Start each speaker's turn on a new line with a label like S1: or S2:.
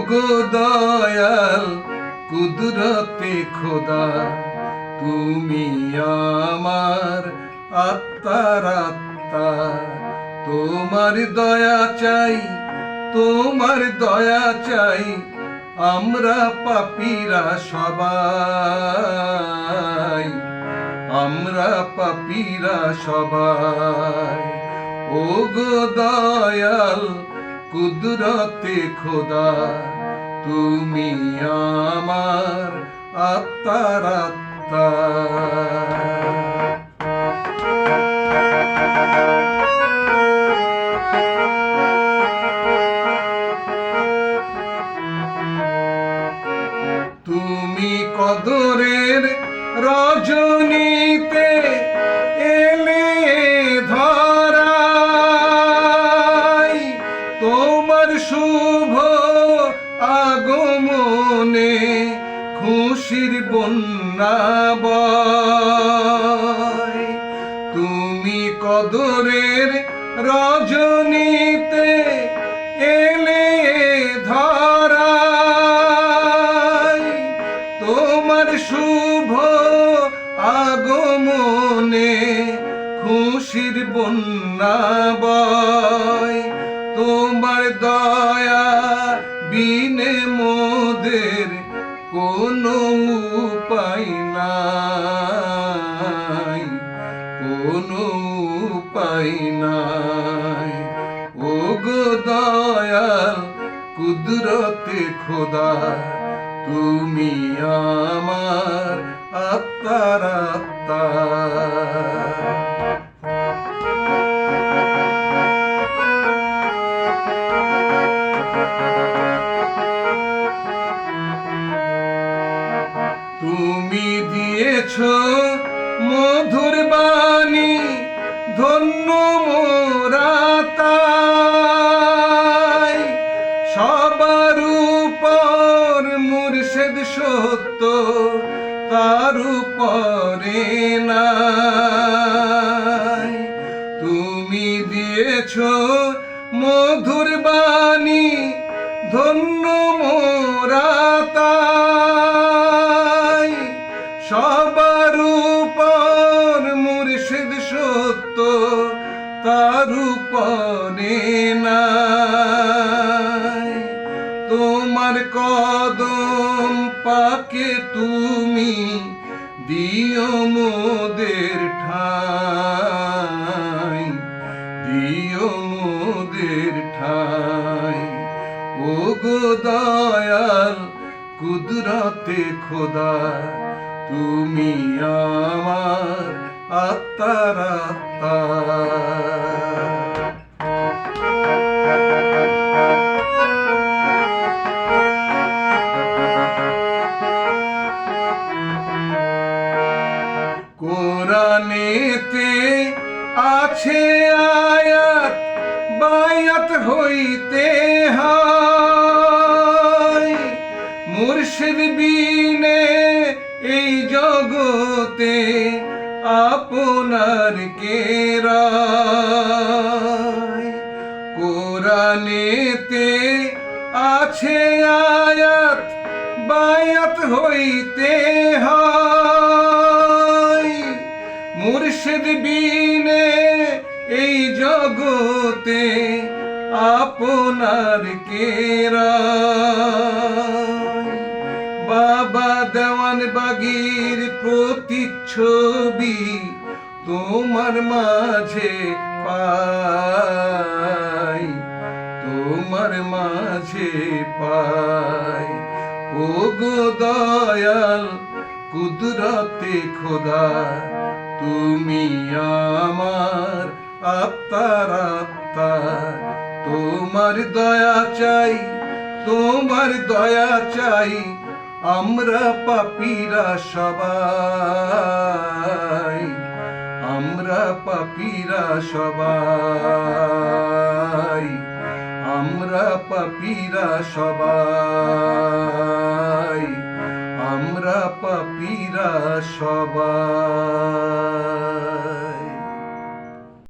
S1: গো দয়াল, কুদরতে খোদা, তুমি আমার আত্মার আত্মা। তোমার দয়া চাই, তোমার দয়া চাই, আমরা পাপিরা সবাই। আমরা পাপিরা সবাই। ও গো দয়াল, কুদরতে খোদা তুমি আমার আত্মার আত্মা খুশির বন্যা তুমি কদরের রজনীতে এলে ধরাই তোমার শুভ আগমনে খুশির বন্যা বয়। তোমার দয়া বিনে মোদের কোনো উপায় নাই, কোনো উপায় নাই। ও গো দয়াল, কুদরতে খোদা, তুমি আমার আত্মার আত্মা। তুমি দিয়েছ মধুর বাণী, ধন্য মোরা তাই। সবার উপর মুর্শেদ সত্য, তার উপরে নাই। তুমি দিয়েছ মধুর বাণী, ধন্য মোরা উপরে নাই। তোমার কদম পাকে তুমি দিও মোদের ঠাই, দিও মোদের ঠাই। ও গো দয়াল, কুদরতে খোদা, তুমি আমার আত্মার আত্মা কোরআনেতে আছে আয়াত বায়াত হইতে হয়। মুর্শিদ বিনে এই জগতে আপনার কেরায় কোরআনেতে আছে আয়াত, বায়াত হইতে হয়। মুর্শিদ বিনে এই জগতে আপনার কেরা বাবা দেওয়ান বাগির প্রতিচ্ছবি তোমার মাঝে পাই, তোমার মাঝে পাই। ও গো দয়াল, কুদরতে খোদা, তুমি আমার আত্মার আত্মা। তোমার দয়া চাই, তোমার দয়া চাই আমরা পাপিরা সবাই। আমরা পাপিরা সবাই। আমরা পাপিরা সবাই। আমরা পাপিরা সবাই।